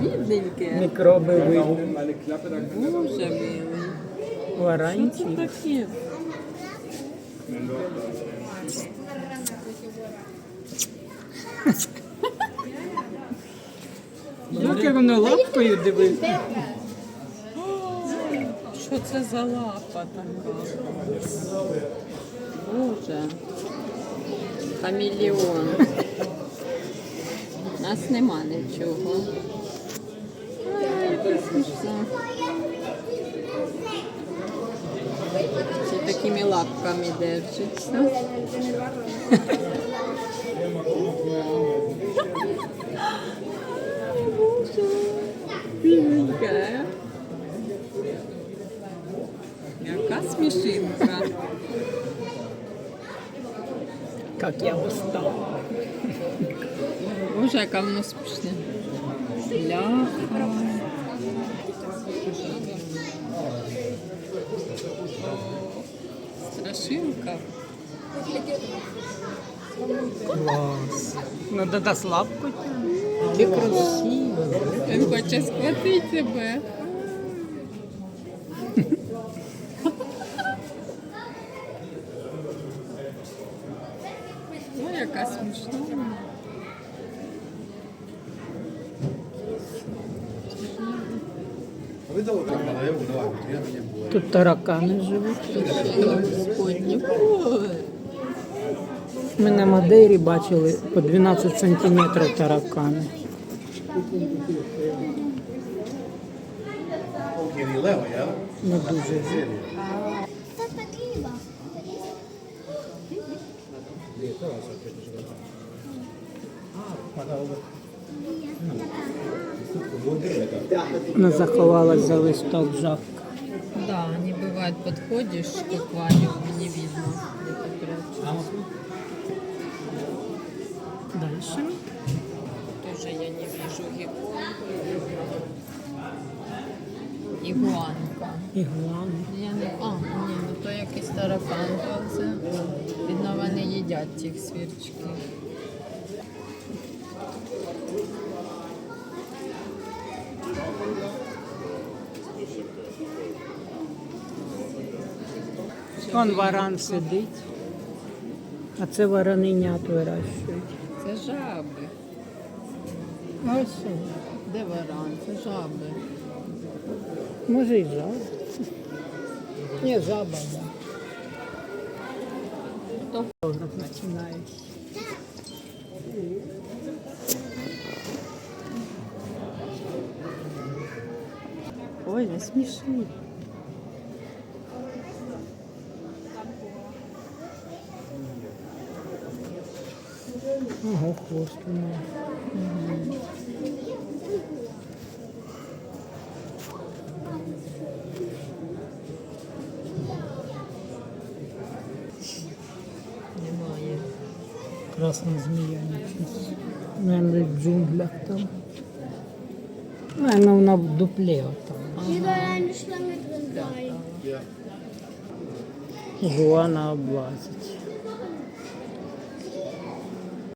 Бідненьке. Мікроби видно. Боже милий. Що це таке? Як воно лапкою дивиться. Що це за лапа така? Боже. Хамелеон. У нас нема нічого. Ще такими лапками держиться. Боже. Яка смішинка. Як я устала. Боже, яка воно смішне. Ляха. Страшилка. Клас. Ну, да дасть лапку. Ти красиво. Він хоче схватити тебе. Ну, яка смішна. Тут таракани живуть. Господні. Ой. Ми на Мадейрі бачили по 12 сантиметрів таракани. Не дуже. Вона заховалась за листок жабка. Да, они бывает подходишь к аквариуму, не видно. Дальше. Тоже я не вижу геккон. Ігуанка. Ігуани. Я не... А, ні, ну то якийсь таракан. Це, їдять тих свірчків. Вон варан сидить. А це варанинят вирощують. Це жаби. Ось. Де варан? Це жаби. Може і жаба. Ні, жаба, да. Хто? Фотограф починає. Ой, не смішні. Ого, хвост у неї. Немає. Красна змія. Наверное, в джунглях там. Наверное, вона в дуплі там. Гуана облазить.